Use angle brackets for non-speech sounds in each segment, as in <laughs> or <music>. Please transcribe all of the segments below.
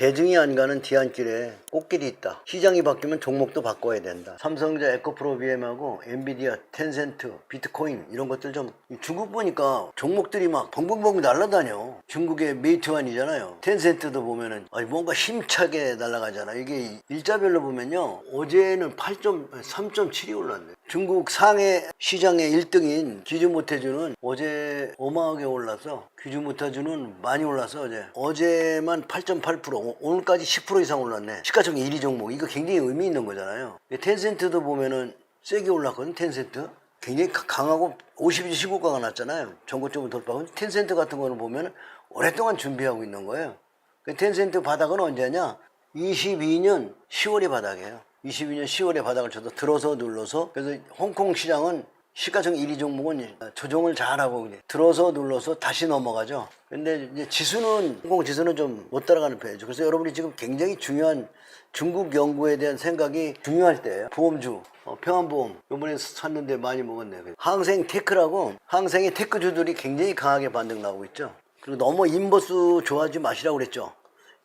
대중이 안 가는 뒤안길에 꽃길이 있다. 시장이 바뀌면 종목도 바꿔야 된다. 삼성전자 에코프로 BM하고 엔비디아, 텐센트, 비트코인 이런 것들 좀 중국 보니까 종목들이 막 벙벙벙 날아다녀. 중국의 메이트완이잖아요. 텐센트도 보면은 뭔가 힘차게 날아가잖아. 이게 일자별로 보면요. 어제는 8.3.7이 올랐네. 중국 상해 시장의 1등인 기즈모테주는 어제 어마하게 올라서 기즈모테주는 많이 올라서 어제 어제만 8.8% 오- 오늘까지 10% 이상 올랐네. 시가총액 1위 종목 이거 굉장히 의미 있는 거잖아요. 텐센트도 보면은 세게 올랐거든 텐센트. 굉장히 가- 강하고 52주 신고가가 났잖아요. 전고점을 돌파하고 텐센트 같은 거는 보면 오랫동안 준비하고 있는 거예요. 그 텐센트 바닥은 언제냐? 22년 10월이 바닥이에요. 22년 10월에 바닥을 쳐서 들어서 눌러서 그래서 홍콩 시장은 시가총 1위 종목은 조정을 잘하고 들어서 눌러서 다시 넘어가죠. 근데 이제 지수는 홍콩 지수는 좀 못 따라가는 편이죠. 그래서 여러분이 지금 굉장히 중요한 중국 연구에 대한 생각이 중요할 때예요. 보험주, 어, 평안보험 이번에 샀는데 많이 먹었네요. 항생 테크라고 항생의 테크주들이 굉장히 강하게 반등 나오고 있죠. 그리고 너무 인버스 좋아하지 마시라고 그랬죠.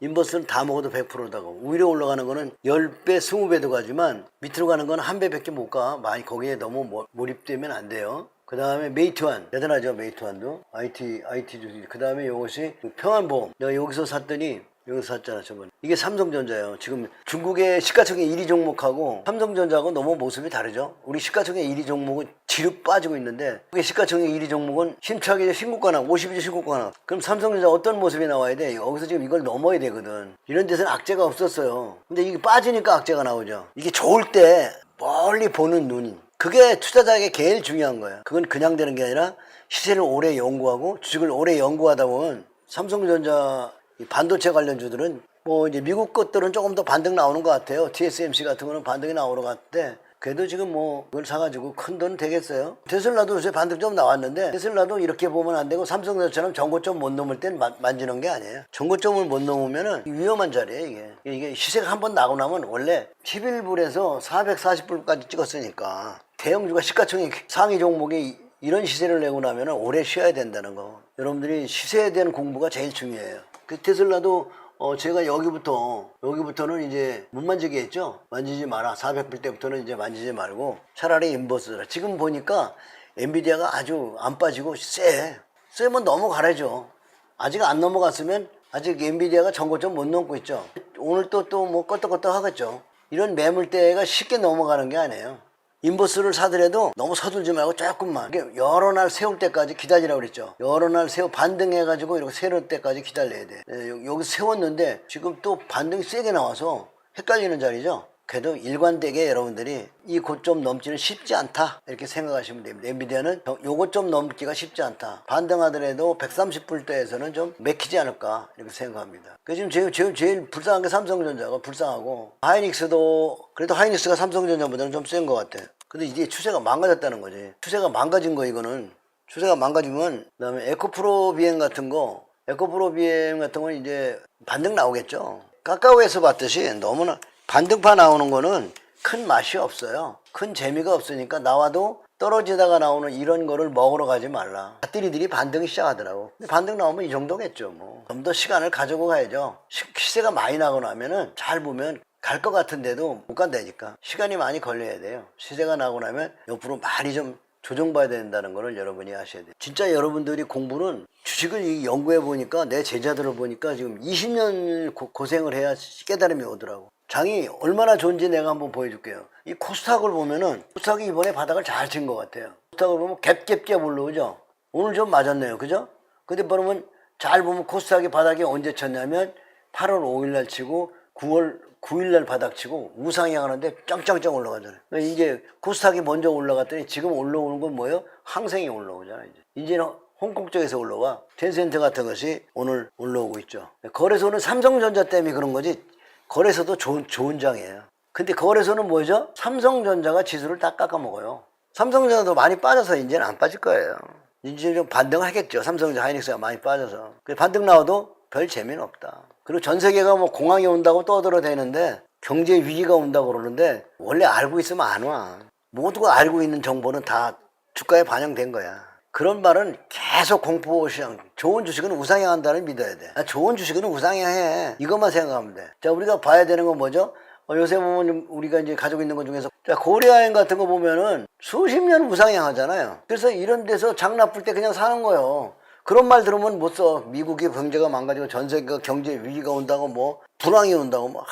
인버스는 다 먹어도 100%다고. 위로 올라가는 거는 10배, 20배도 가지만 밑으로 가는 건 한 배밖에 못 가. 많이 거기에 너무 모- 몰입되면 안 돼요. 그 다음에 메이트완. 대단하죠 메이트완도. IT IT 주그 다음에 이것이 평안보험. 내가 여기서 샀더니 여기서 샀잖아 저번 이게 삼성전자예요. 지금 중국의 시가총액 1위 종목하고 삼성전자하고 너무 모습이 다르죠? 우리 시가총액 1위 종목은 뒤로 빠지고 있는데 그게 시가총액 1위 종목은 힘차게 신고가 나 52주 신고가 나. 그럼 삼성전자 어떤 모습이 나와야 돼? 여기서 지금 이걸 넘어야 되거든. 이런 데서는 악재가 없었어요. 근데 이게 빠지니까 악재가 나오죠. 이게 좋을 때 멀리 보는 눈. 그게 투자자에게 제일 중요한 거예요. 그건 그냥 되는 게 아니라 시세를 오래 연구하고 주식을 오래 연구하다 보면 삼성전자 이 반도체 관련주들은 뭐 이제 미국 것들은 조금 더 반등 나오는 것 같아요. TSMC 같은 거는 반등이 나오러 갔대. 그래도 지금 뭐 그걸 사가지고 큰 돈 되겠어요. 테슬라도 요새 반등 좀 나왔는데 테슬라도 이렇게 보면 안 되고 삼성전자처럼 전고점 못 넘을 땐 만- 만지는 게 아니에요. 전고점을 못 넘으면은 위험한 자리예요 이게. 이게 시세가 한 번 나고 나면 원래 11불에서 440불까지 찍었으니까 대형주가 <laughs> 시가총액 상위 종목이 이런 시세를 내고 나면 오래 쉬어야 된다는 거. 여러분들이 시세에 대한 공부가 제일 중요해요. 그 테슬라도 어 제가 여기부터 여기부터는 이제 못 만지게 했죠. 만지지 마라. 400불 때부터는 이제 만지지 말고 차라리 인버스라. 지금 보니까 엔비디아가 아주 안 빠지고 쎄. 쎄면 넘어가라죠. 아직 안 넘어갔으면 아직 엔비디아가 전고점 못 넘고 있죠. 오늘 또 또 뭐 껐덕껐덕 하겠죠. 이런 매물대가 쉽게 넘어가는 게 아니에요. 인버스를 사더라도 너무 서둘지 말고 조금만. 여러 날 세울 때까지 기다리라고 그랬죠. 여러 날 세워 반등해 가지고 이렇게 세울 때까지 기다려야 돼. 예, 여- 여기 세웠는데 지금 또 반등이 세게 나와서 헷갈리는 자리죠. 그래도 일관되게 여러분들이 이 고점 넘지는 쉽지 않다. 이렇게 생각하시면 됩니다. 엔비디아는 저- 요거 좀 넘기가 쉽지 않다. 반등하더라도 130불대에서는 좀 맥히지 않을까 이렇게 생각합니다. 그 지금 제일, 제일, 제일 불쌍한 게 삼성전자가 불쌍하고 하이닉스도 그래도 하이닉스가 삼성전자보다는 좀 센 것 같아 근데 이제 추세가 망가졌다는 거지. 추세가 망가진 거 이거는 추세가 망가지면 그 다음에 에코프로 비행 같은 거 에코프로 비행 같은 건 이제 반등 나오겠죠. 까까오에서 봤듯이 너무나 반등파 나오는 거는 큰 맛이 없어요. 큰 재미가 없으니까 나와도 떨어지다가 나오는 이런 거를 먹으러 가지 말라. 밭들이들이 반등이 시작하더라고. 반등 나오면 이 정도겠죠 뭐 좀 더 시간을 가지고 가야죠. 시- 시세가 많이 나고 나면은 잘 보면 갈 것 같은데도 못 간다니까. 시간이 많이 걸려야 돼요. 시세가 나고 나면 옆으로 많이 좀 조정봐야 된다는 거를 여러분이 아셔야 돼요. 진짜 여러분들이 공부는 주식을 이 연구해 보니까 내 제자들을 보니까 지금 20년 고, 생을 해야 깨달음이 오더라고. 장이 얼마나 좋은지 내가 한번 보여줄게요. 이 코스닥을 보면은 코스닥이 이번에 바닥을 잘 친 것 같아요. 코스닥을 보면 갭갭갭 올라오죠? 오늘 좀 맞았네요. 그죠? 근데 그러면 잘 보면 코스닥이 바닥이 언제 쳤냐면 8월 5일 날 치고 9월 9일 날 바닥 치고 우상향 하는데 짱짱짱 올라가잖아요. 그러니까 이제 코스닥이 먼저 올라갔더니 지금 올라오는 건 뭐예요? 항생이 올라오잖아요. 이제. 이제는 홍콩 쪽에서 올라와. 텐센트 같은 것이 오늘 올라오고 있죠. 거래소는 삼성전자 때문에 그런 거지 거래소도 좋은, 좋은 장이에요. 근데 거래소는 뭐죠? 삼성전자가 지수를 다 깎아먹어요. 삼성전자도 많이 빠져서 이제는 안 빠질 거예요. 이제 좀 반등하겠죠. 삼성전자 하이닉스가 많이 빠져서. 그 반등 나와도 별 재미는 없다. 그리고 전 세계가 뭐 공항이 온다고 떠들어대는데 경제 위기가 온다고 그러는데 원래 알고 있으면 안 와. 모두가 알고 있는 정보는 다 주가에 반영된 거야. 그런 말은 계속 공포 시장 좋은 주식은 우상향한다는 믿어야 돼. 아, 좋은 주식은 우상향해. 이것만 생각하면 돼 자 우리가 봐야 되는 건 뭐죠? 어, 요새 보면 우리가 이제 가지고 있는 것 중에서 자, 고려여행 같은 거 보면은 수십 년 우상향하잖아요. 그래서 이런 데서 장 나쁠 때 그냥 사는 거예요 그런 말 들으면 못 써. 미국의 경제가 망가지고 전 세계가 경제 위기가 온다고 뭐 불황이 온다고 뭐. 하,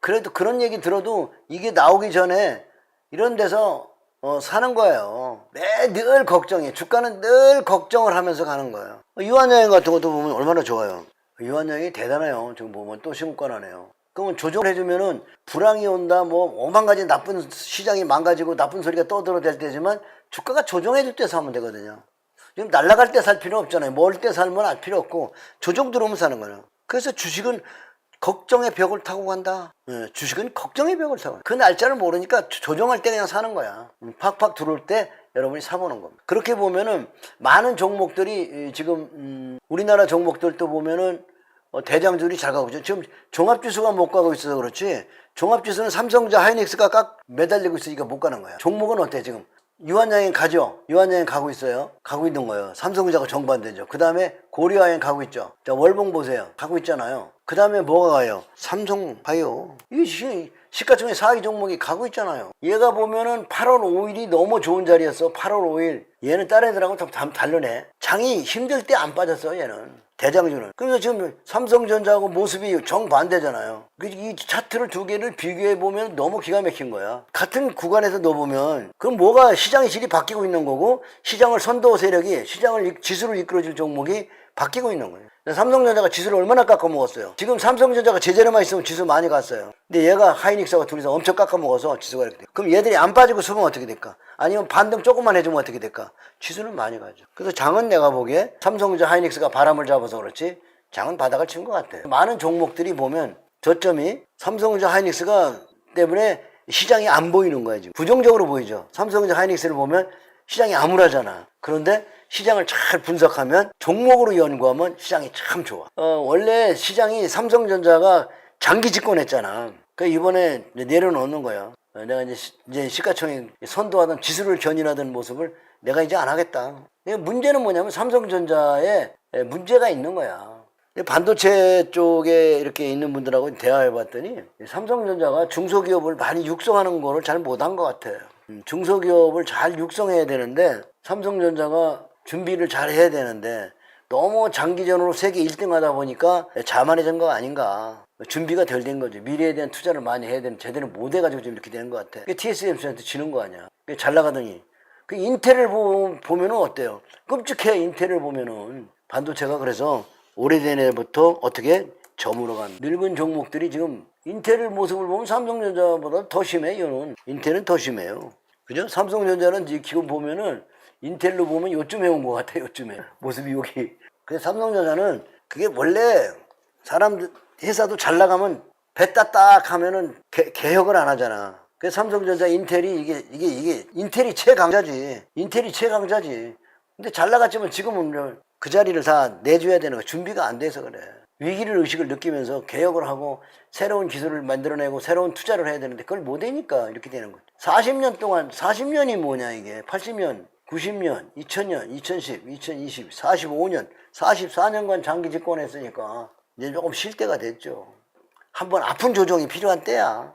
그래도 그런 얘기 들어도 이게 나오기 전에 이런 데서 어, 사는 거예요. 매늘 걱정해. 주가는 늘 걱정을 하면서 가는 거예요. 유한여행 같은 것도 보면 얼마나 좋아요. 유한여행이 대단해요. 지금 보면 또 시국관하네요. 그러면 조정을 해주면은 불황이 온다, 뭐 오만 가지 나쁜 시장이 망가지고 나쁜 소리가 떠들어댈 때지만 주가가 조정해줄 때 사면 되거든요. 지금 날아갈 때 살 필요 없잖아요. 멀 때 살면 알 필요 없고 조정 들어오면 사는 거예요. 그래서 주식은 걱정의 벽을 타고 간다. 예, 주식은 걱정의 벽을 타고 간다. 그 날짜를 모르니까 조- 조정할 때 그냥 사는 거야. 음, 팍팍 들어올 때 여러분이 사보는 겁니다. 그렇게 보면은 많은 종목들이 이, 지금 음, 우리나라 종목들도 보면은 어, 대장들이 잘 가고 있죠. 지금 종합지수가 못 가고 있어서 그렇지. 종합지수는 삼성자 하이닉스가 깍 매달리고 있으니까 못 가는 거야. 종목은 어때 지금? 유한양행 가죠. 유한양행 가고 있어요. 가고 있는 거예요. 삼성자가 정반대죠. 그 다음에 고려여행 가고 있죠. 자 월봉 보세요. 가고 있잖아요. 그 다음에 뭐가 가요? 삼성 바이오. 이 시, 시가총액 4위 종목이 가고 있잖아요. 얘가 보면은 8월 5일이 너무 좋은 자리였어. 8월 5일. 얘는 다른 애들하고 좀 다- 다르네. 장이 힘들 때 안 빠졌어 얘는. 대장주는. 그래서 지금 삼성전자하고 모습이 정반대잖아요. 그이 차트를 두 개를 비교해 보면 너무 기가 막힌 거야. 같은 구간에서 넣어보면 그럼 뭐가 시장의 질이 바뀌고 있는 거고 시장을 선도 세력이 시장을 이- 지수를 이끌어줄 종목이 바뀌고 있는 거예요. 삼성전자가 지수를 얼마나 깎아먹었어요. 지금 삼성전자가 제자리만 있으면 지수 많이 갔어요. 근데 얘가 하이닉스하고 둘이서 엄청 깎아먹어서 지수가 이렇게 돼. 그럼 얘들이 안 빠지고 서면 어떻게 될까? 아니면 반등 조금만 해주면 어떻게 될까? 지수는 많이 가죠. 그래서 장은 내가 보기에 삼성전자 하이닉스가 바람을 잡아서 그렇지 장은 바닥을 친 것 같아요. 많은 종목들이 보면 저점이 삼성전자 하이닉스가 때문에 시장이 안 보이는 거야 지금. 부정적으로 보이죠. 삼성전자 하이닉스를 보면 시장이 암울하잖아. 그런데 시장을 잘 분석하면 종목으로 연구하면 시장이 참 좋아. 어, 원래 시장이 삼성전자가 장기 집권했잖아. 그 이번에 내려놓는 거야. 어, 내가 이제, 시, 이제 시가총액 선도하던 지수를 견인하던 모습을 내가 이제 안 하겠다. 문제는 뭐냐면 삼성전자에 에, 문제가 있는 거야. 반도체 쪽에 이렇게 있는 분들하고 대화해 봤더니 삼성전자가 중소기업을 많이 육성하는 거를 잘 못한 것 같아요. 음, 중소기업을 잘 육성해야 되는데 삼성전자가 준비를 잘 해야 되는데 너무 장기전으로 세계 1등 하다 보니까 자만해진 거 아닌가. 준비가 덜 된 거죠. 미래에 대한 투자를 많이 해야 되는 제대로 못 해가지고 지금 이렇게 되는 것 같아. TSMC한테 지는 거 아니야. 잘 나가더니. 그 인텔을 보, 보면은 어때요? 끔찍해, 인텔을 보면은. 반도체가 그래서 오래된 애부터 어떻게 저물어 간 늙은 종목들이 지금 인텔 모습을 보면 삼성전자보다 더 심해, 이거는. 인텔은 더 심해요. 그죠? 삼성전자는 지금 보면은 인텔로 보면 요쯤에 온 것 같아, 요쯤에. 모습이 여기. 그래서 삼성전자는 그게 원래 사람들, 회사도 잘 나가면 배 따딱 하면은 개, 개혁을 안 하잖아. 그래서 삼성전자 인텔이 이게, 이게, 이게, 인텔이 최강자지. 인텔이 최강자지. 근데 잘 나갔지만 지금은 그 자리를 다 내줘야 되는 거 준비가 안 돼서 그래. 위기를 의식을 느끼면서 개혁을 하고 새로운 기술을 만들어내고 새로운 투자를 해야 되는데 그걸 못 하니까 이렇게 되는 거죠. 40년 동안 40년이 뭐냐 이게 80년, 90년, 2000년, 2010, 2020, 45년, 44년간 장기 집권했으니까 이제 조금 쉴 때가 됐죠. 한번 아픈 조정이 필요한 때야.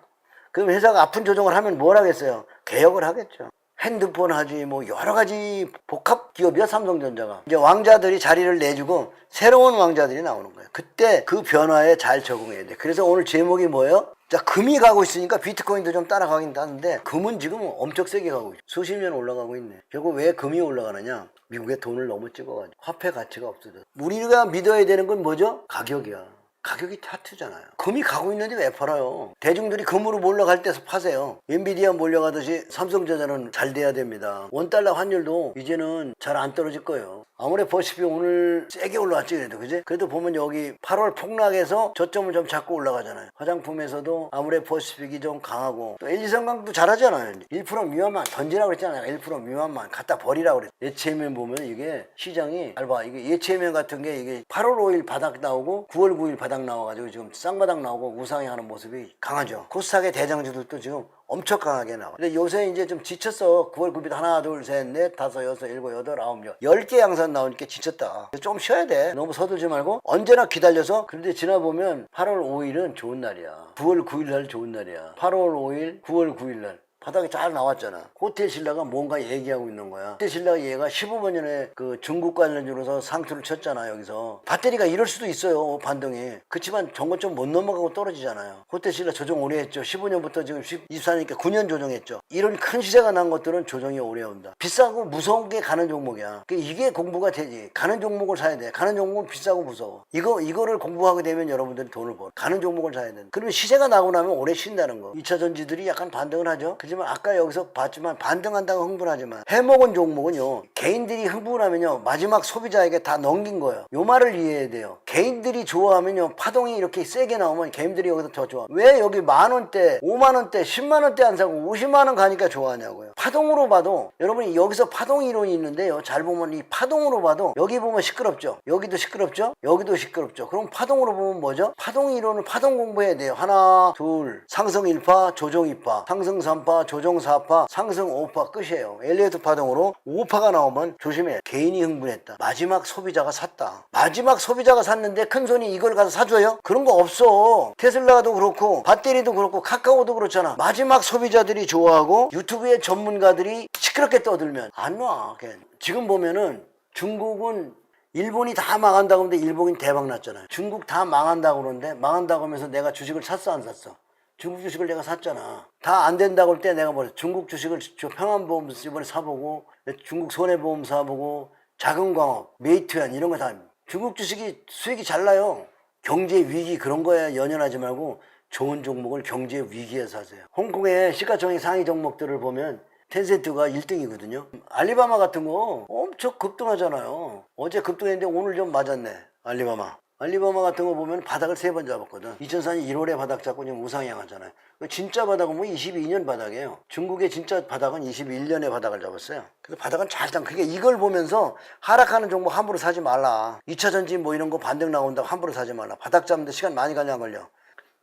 그럼 회사가 아픈 조정을 하면 뭘 하겠어요? 개혁을 하겠죠. 핸드폰 하지 뭐 여러 가지 복합 기업이야 삼성전자가 이제 왕자들이 자리를 내주고 새로운 왕자들이 나오는 거예요 그때 그 변화에 잘 적응해야 돼 그래서 오늘 제목이 뭐예요? 자 금이 가고 있으니까 비트코인도 좀 따라가긴 하는데 금은 지금 엄청 세게 가고 있어. 수십 년 올라가고 있네. 결국 왜 금이 올라가느냐? 미국의 돈을 너무 찍어가지고 화폐 가치가 없어져 우리가 믿어야 되는 건 뭐죠? 가격이야 가격이 타투잖아요. 금이 가고 있는데 왜 팔아요? 대중들이 금으로 몰려갈 때서 파세요. 엔비디아 몰려가듯이 삼성전자는 잘 돼야 됩니다. 원달러 환율도 이제는 잘 안 떨어질 거예요. 아무래 보시피 오늘 세게 올라왔지 그래도 그지? 그래도 보면 여기 8월 폭락에서 저점을 좀 잡고 올라가잖아요. 화장품에서도 아무래 퍼시픽이 좀 강하고 또 LG성강도 잘하잖아요. 1% 미만만 던지라고 그랬잖아요. 1% 미만만 갖다 버리라고 그랬 예체면 보면 이게 시장이 알봐 이게 예체면 같은 게 이게 8월 5일 바닥 나오고 9월 9일 바닥 바닥 나와가지고 지금 쌍바닥 나오고 우상향하는 모습이 강하죠. 코스닥의 대장주들도 지금 엄청 강하게 나와. 근데 요새 이제 좀 지쳤어. 9월 9일 하나, 둘, 셋, 넷, 다섯, 여섯, 일곱, 여덟, 아홉, 열. 열 개 양산 나오니까 지쳤다. 좀 쉬어야 돼. 너무 서두르지 말고 언제나 기다려서. 그런데 지나보면 8월 5일은 좋은 날이야. 9월 9일 날 좋은 날이야. 8월 5일, 9월 9일 날. 바닥에 잘 나왔잖아. 호텔 신라가 뭔가 얘기하고 있는 거야. 호텔 신라가 얘가 15번 전에 그 중국 관련주로서 상투를 쳤잖아, 여기서. 배터리가 이럴 수도 있어요, 반등이. 그렇지만 정고점 못 넘어가고 떨어지잖아요. 호텔 신라 조정 오래 했죠. 15년부터 지금 24니까 9년 조정했죠. 이런 큰 시세가 난 것들은 조정이 오래 온다. 비싸고 무서운 게 가는 종목이야. 그 이게 공부가 되지. 가는 종목을 사야 돼. 가는 종목은 비싸고 무서워. 이거, 이거를 공부하게 되면 여러분들이 돈을 벌어. 가는 종목을 사야 돼. 그러면 시세가 나고 나면 오래 쉰다는 거. 2차 전지들이 약간 반등을 하죠. 하지만 아까 여기서 봤지만 반등한다고 흥분하지만 해먹은 종목은요 개인들이 흥분하면요 마지막 소비자에게 다 넘긴 거예요. 요 말을 이해해야 돼요. 개인들이 좋아하면요 파동이 이렇게 세게 나오면 개인들이 여기서 더 좋아. 왜 여기 만 원대 5만 원대 10만 원대 안 사고 50만 원 가니까 좋아하냐고요 파동으로 봐도 여러분이 여기서 파동 이론이 있는데요. 잘 보면 이 파동으로 봐도 여기 보면 시끄럽죠? 여기도 시끄럽죠? 여기도 시끄럽죠? 그럼 파동으로 보면 뭐죠? 파동 이론을 파동 공부해야 돼요. 하나 둘 상승 1파 조정 2파 상승 3파 조정 4파 상승 5파 끝이에요. 엘리어트 파동으로 5파가 나오면 조심해 개인이 흥분했다. 마지막 소비자가 샀다. 마지막 소비자가 샀는데 큰 손이 이걸 가서 사줘요? 그런 거 없어. 테슬라도 그렇고 배터리도 그렇고 카카오도 그렇잖아. 마지막 소비자들이 좋아하고 유튜브의 전문 가들이 시끄럽게 떠들면 안와 지금 보면은 중국은 일본이 다 망한다고 하는데 일본이 대박 났잖아요. 중국 다 망한다고 그러는데 망한다고 하면서 내가 주식을 샀어 안 샀어? 중국 주식을 내가 샀잖아. 다 안 된다고 할 때 내가 뭐 중국 주식을 저 평안보험 이번에 사보고 중국 손해보험 사보고 자금광업, 메이트안 이런 거 다 중국 주식이 수익이 잘 나요. 경제 위기 그런 거에 연연하지 말고 좋은 종목을 경제 위기에 사세요. 홍콩의 시가총액 상위 종목들을 보면 텐센트가 1등이거든요. 알리바마 같은 거 엄청 급등하잖아요. 어제 급등했는데 오늘 좀 맞았네. 알리바마. 알리바마 같은 거 보면 바닥을 세 번 잡았거든. 2004년 1월에 바닥 잡고 지금 우상향 하잖아요. 그 진짜 바닥은 뭐 22년 바닥이에요. 중국의 진짜 바닥은 21년에 바닥을 잡았어요. 그래서 바닥은 잘 잡. 그러니까 이걸 보면서 하락하는 종목 함부로 사지 말라. 2차 전지 뭐 이런 거 반등 나온다고 함부로 사지 말라. 바닥 잡는데 시간 많이 가냐 안 걸려.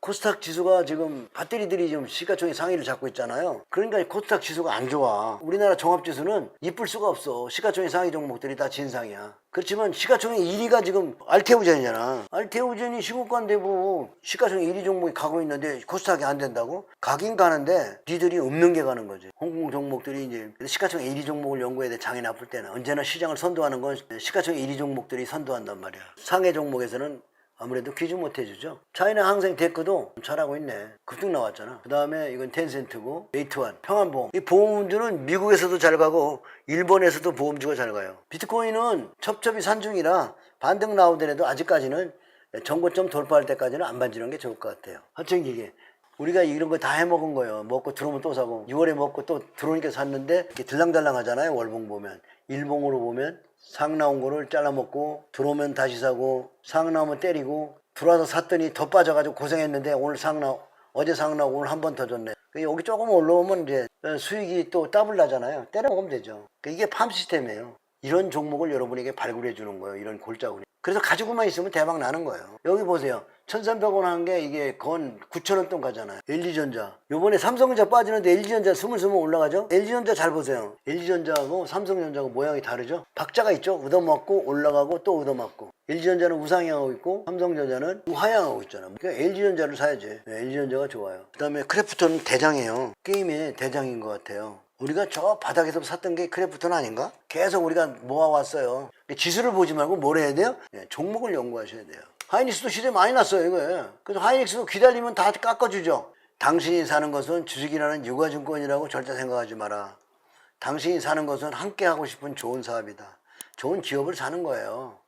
코스닥 지수가 지금 배터리들이 지금 시가총액 상위를 잡고 있잖아요. 그러니까 코스닥 지수가 안 좋아. 우리나라 종합지수는 이쁠 수가 없어. 시가총액 상위 종목들이 다 진상이야. 그렇지만 시가총액 1위가 지금 알테오젠이잖아. 알테오젠이 시국관 대부 시가총액 1위 종목이 가고 있는데 코스닥이 안 된다고? 가긴 가는데 니들이 없는 게 가는 거지. 홍콩 종목들이 이제 시가총액 1위 종목을 연구해야 돼. 장이 나쁠 때는. 언제나 시장을 선도하는 건 시가총액 1위 종목들이 선도한단 말이야. 상해 종목에서는 아무래도 귀주 못 해주죠. 차이나 항생 테크도 잘하고 있네. 급등 나왔잖아. 그 다음에 이건 텐센트고, 메이트완, 평안보험. 이 보험주는 미국에서도 잘 가고, 일본에서도 보험주가 잘 가요. 비트코인은 첩첩이 산중이라 반등 나오더라도 아직까지는 정고점 돌파할 때까지는 안 반지는 게 좋을 것 같아요. 하여튼 이게. 우리가 이런 거 다 해먹은 거예요. 먹고 들어오면 또 사고, 6월에 먹고 또 들어오니까 샀는데, 이렇게 들랑달랑 하잖아요. 월봉 보면. 일봉으로 보면 상 나온 거를 잘라먹고 들어오면 다시 사고 상 나오면 때리고 들어와서 샀더니 더 빠져가지고 고생했는데 오늘 상 나, 어제 상 나오고 오늘 한 번 더 줬네. 그 여기 조금 올라오면 이제 수익이 또 더블 나잖아요. 때려 먹으면 되죠. 그 이게 팜 시스템이에요. 이런 종목을 여러분에게 발굴해 주는 거예요. 이런 골짜구리. 그래서 가지고만 있으면 대박 나는 거예요. 여기 보세요. 1300원 한 게 이게 건 9,000원 돈 가잖아요. LG전자. 요번에 삼성전자 빠지는데 LG전자 스물스물 올라가죠? LG전자 잘 보세요. LG전자하고 삼성전자하고 모양이 다르죠? 박자가 있죠? 얻어맞고 올라가고 또 얻어맞고. LG전자는 우상향하고 있고 삼성전자는 우하향하고 있잖아요. 그러니까 LG전자를 사야지. 네, LG전자가 좋아요. 그 다음에 크래프톤은 대장이에요. 게임의 대장인 것 같아요. 우리가 저 바닥에서 샀던 게 크래프톤 아닌가? 계속 우리가 모아왔어요. 지수를 보지 말고 뭘 해야 돼요? 네, 종목을 연구하셔야 돼요. 하이닉스도 시세 많이 났어요, 이거. 그래서 하이닉스도 기다리면 다 깎아주죠. 당신이 사는 것은 주식이라는 유가증권이라고 절대 생각하지 마라. 당신이 사는 것은 함께 하고 싶은 좋은 사업이다. 좋은 기업을 사는 거예요.